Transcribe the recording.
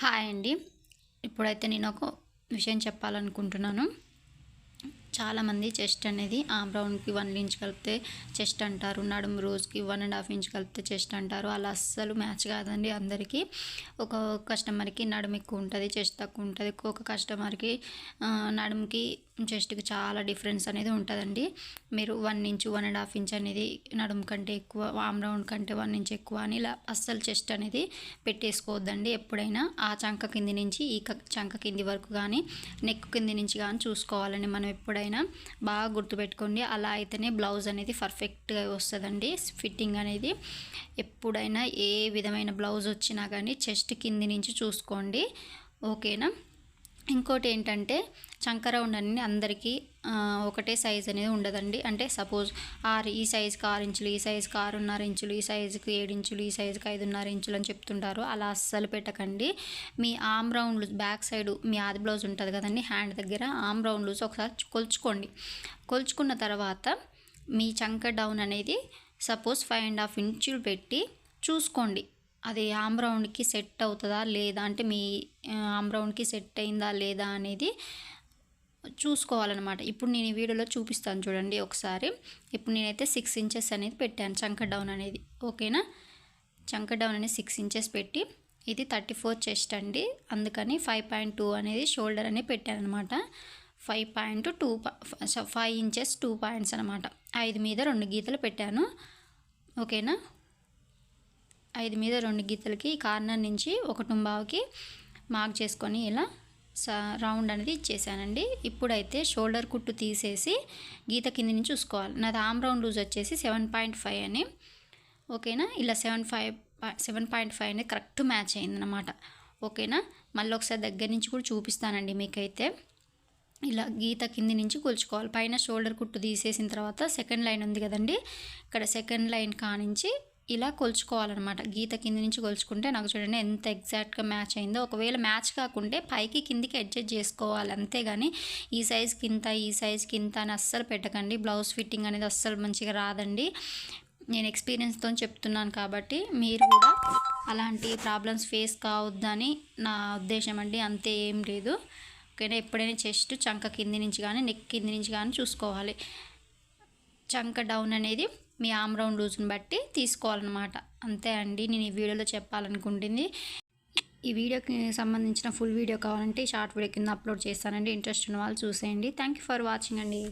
Hi అండి. ఇప్పుడైతే నేను ఒక విషయం చెప్పాలనుకుంటున్నాను. చాలామంది చెస్ట్ అనేది ఆమ్ రౌండ్కి వన్ ఇంచ్ కలిపితే చెస్ట్ అంటారు నడుము రోజుకి వన్ అండ్ హాఫ్ ఇంచ్ కలిపితే చెస్ట్ అంటారు. అలా అస్సలు మ్యాచ్ కాదండి అందరికీ. ఒక కస్టమర్కి నడుము ఎక్కువ ఉంటుంది చెస్ట్ తక్కువ ఉంటుంది. ఒక కస్టమర్కి నడుముకి చెస్ట్కి చాలా డిఫరెన్స్ అనేది ఉంటుందండి. మీరు one inch one and half inch అనేది నడుము కంటే ఎక్కువ వామ్ రౌండ్ కంటే వన్ ఇంచ్ ఎక్కువ అని ఇలా అస్సలు చెస్ట్ అనేది పెట్టేసుకోవద్దండి ఎప్పుడైనా. ఆ చంక కింది నుంచి ఈ చంక కింది వరకు కానీ నెక్ కింది నుంచి కానీ చూసుకోవాలండి. మనం ఎప్పుడైనా బాగా గుర్తుపెట్టుకోండి. అలా అయితేనే బ్లౌజ్ అనేది పర్ఫెక్ట్గా వస్తుందండి. ఫిట్టింగ్ అనేది ఎప్పుడైనా ఏ విధమైన బ్లౌజ్ వచ్చినా కానీ చెస్ట్ కింది నుంచి చూసుకోండి. ఓకేనా? ఇంకోటి ఏంటంటే చంకర రౌండ్ అన్ని అందరికీ ఒకటే సైజ్ అనేది ఉండదండి. అంటే సపోజ్ ఆరు ఈ సైజుకి ఆరు ఇంచులు ఈ సైజుకి ఆరున్నర ఇంచులు ఈ సైజుకి ఏడు ఇంచులు ఈ సైజుకి ఐదున్నర ఇంచులు అని చెప్తుంటారు. అలా అస్సలు పెట్టకండి. మీ ఆమ్ రౌండ్ బ్యాక్ సైడ్ మీ ఆది బ్లౌజ్ ఉంటుంది కదండి హ్యాండ్ దగ్గర ఆమ్ రౌండ్ లూజ్ ఒకసారి కొలుచుకోండి. కొలుచుకున్న తర్వాత మీ చంక డౌన్ అనేది సపోజ్ ఫైవ్ అండ్ హాఫ్ ఇంచులు పెట్టి చూసుకోండి. అది ఆమ్రౌండ్కి సెట్ అవుతుందా లేదా? అంటే మీ ఆమ్రౌండ్కి సెట్ అయిందా లేదా అనేది చూసుకోవాలన్నమాట. ఇప్పుడు నేను ఈ వీడియోలో చూపిస్తాను చూడండి ఒకసారి. ఇప్పుడు నేనైతే సిక్స్ ఇంచెస్ అనేది పెట్టాను చంక డౌన్ అనేది. ఓకేనా? చంక డౌన్ అనేది సిక్స్ ఇంచెస్ పెట్టి ఇది థర్టీ ఫోర్ చెస్ట్ అండి. అందుకని ఫైవ్ పాయింట్ టూ అనేది షోల్డర్ అనేది పెట్టాను అనమాట five point two five inches two points అనమాట ఐదు మీద రెండు గీతలు పెట్టాను. ఓకేనా? ఐదు మీద రెండు గీతలకి కార్నర్ నుంచి ఒక టుంబావుకి మార్క్ చేసుకొని ఇలా రౌండ్ అనేది ఇచ్చేసానండి. ఇప్పుడైతే షోల్డర్ కుట్టు తీసేసి గీత కింద నుంచి చూసుకోవాలి. నాది ఆమ్ రౌండ్ లూజ్ వచ్చేసి సెవెన్ పాయింట్ ఫైవ్ అని. ఓకేనా? ఇలా seven five seven point five అనేది కరెక్ట్ మ్యాచ్ అయిందనమాట ఓకేనా? మళ్ళీ ఒకసారి దగ్గర నుంచి కూడా చూపిస్తానండి మీకైతే. ఇలా గీత కింది నుంచి కొలుచుకోవాలి. పైన షోల్డర్ కుట్టు తీసేసిన తర్వాత సెకండ్ లైన్ ఉంది కదండి. ఇక్కడ సెకండ్ లైన్ కానించి ఇలా కొలుచుకోవాలన్నమాట. గీత కింది నుంచి కొలుచుకుంటే నాకు చూడండి ఎంత ఎగ్జాక్ట్గా మ్యాచ్ అయిందో. ఒకవేళ మ్యాచ్ కాకుంటే పైకి కిందికి అడ్జస్ట్ చేసుకోవాలి అంతేగాని ఈ సైజ్ కింద ఈ సైజ్ కింద అని అస్సలు పెట్టకండి. బ్లౌజ్ ఫిట్టింగ్ అనేది అస్సలు మంచిగా రాదండి. నేను ఎక్స్పీరియన్స్తో చెప్తున్నాను కాబట్టి మీరు కూడా అలాంటి ప్రాబ్లమ్స్ ఫేస్ కావద్దని నా ఉద్దేశం అండి. అంతే ఏం లేదు. ఓకేనా? ఎప్పుడైనా చెస్ట్ చంక కింది నుంచి కానీ నెక్ కింది నుంచి కానీ చూసుకోవాలి. చంక డౌన్ అనేది మీ ఆమ్ రౌండ్ లూజ్ని బట్టి తీసుకోవాలన్నమాట. అంతే అండి. నేను ఈ వీడియోలో చెప్పాలనుకుంటుంది. ఈ వీడియోకి సంబంధించిన ఫుల్ వీడియో కావాలంటే షార్ట్ వీడియో కింద అప్లోడ్ చేస్తానండి. ఇంట్రెస్ట్ ఉన్న వాళ్ళు చూసేయండి. థ్యాంక్ యూ ఫర్ వాచింగ్ అండి.